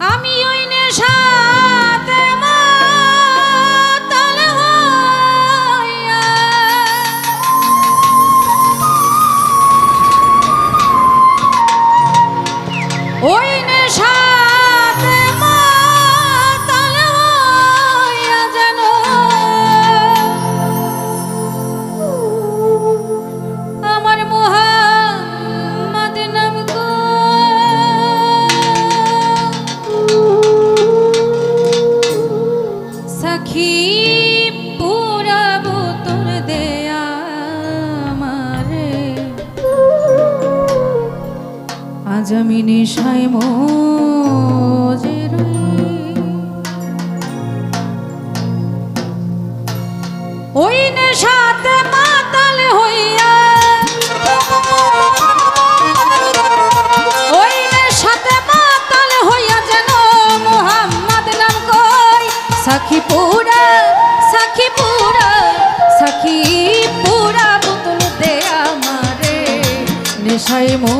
Amém. নেশায় মজে। ওই নেশাতে হইয়া ওই নেশাতে মাতাল হইয়া যেন মোহাম্মদ নাম কই সাখী পুরা সাখী পুরা সাখী পুরা বোতল দে আমারে নেশায় মজে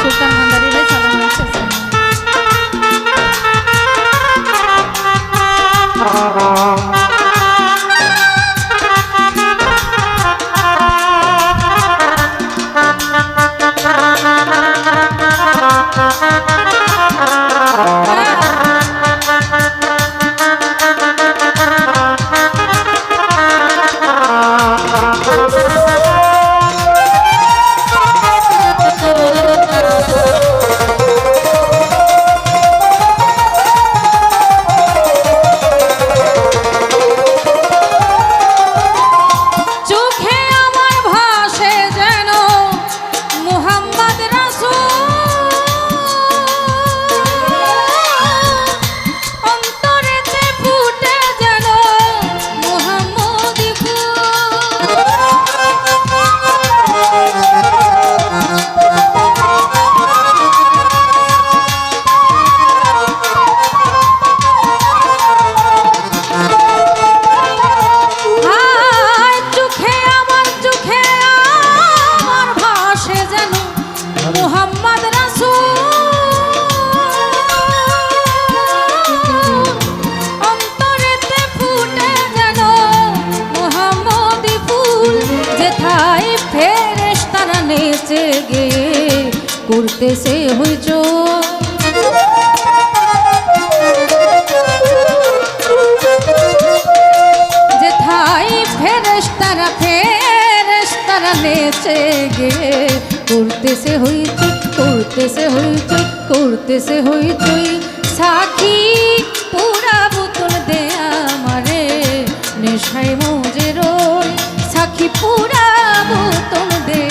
সুলতান নেচে গে, করতেছে হইচই যেথাই ফেরেশতারা ফেরেশতারা নেচে গে, করতেছে হইচই হইচই পুরা বোতল দে আমারে, নেশায় মজে রই। সাকি পুরা বোতল দে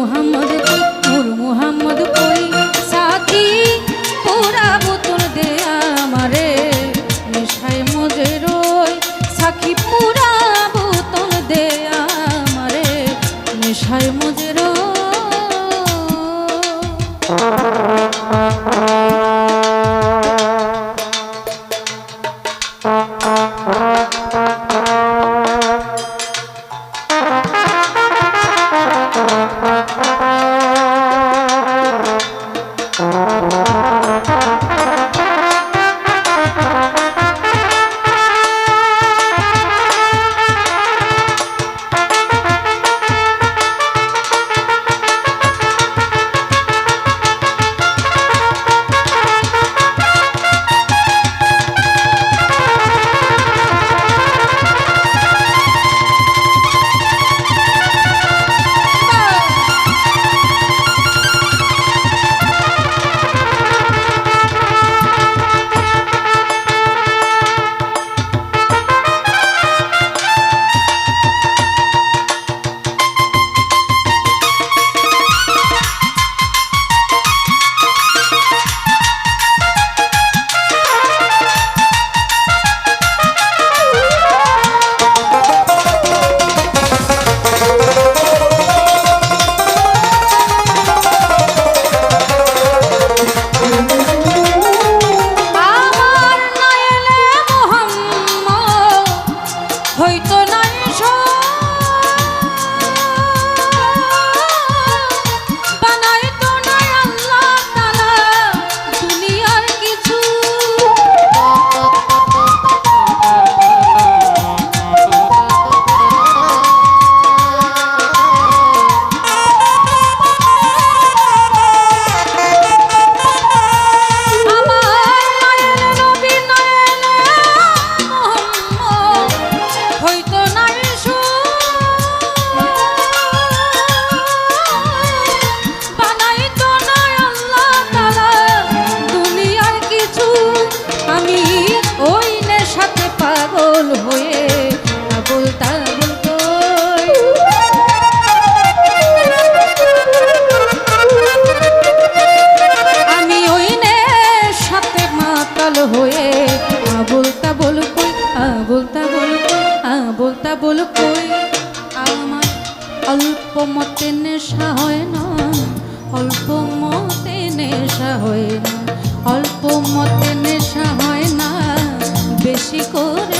মোহাম্মদ दूर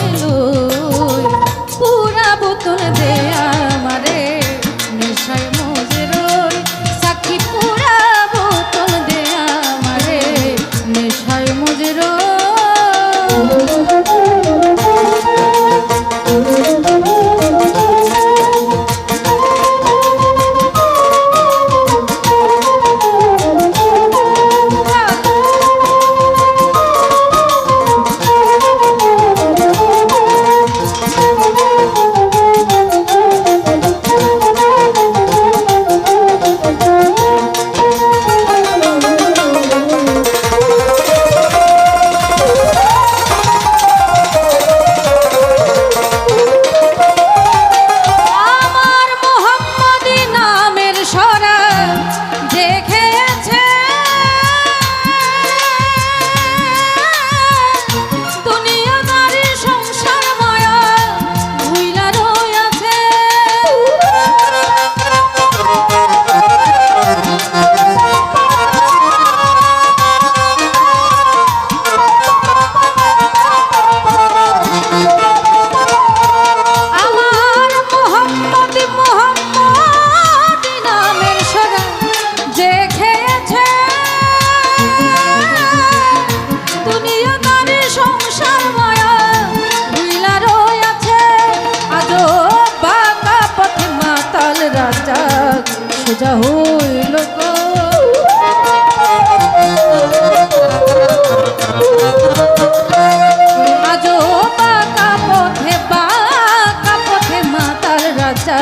রাজা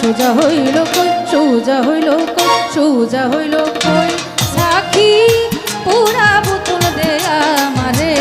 সোজা হইল কই? সোজা হইল কই? সোজা হইল কই? সাক্ষী, পুরা পুতুল দে আমারে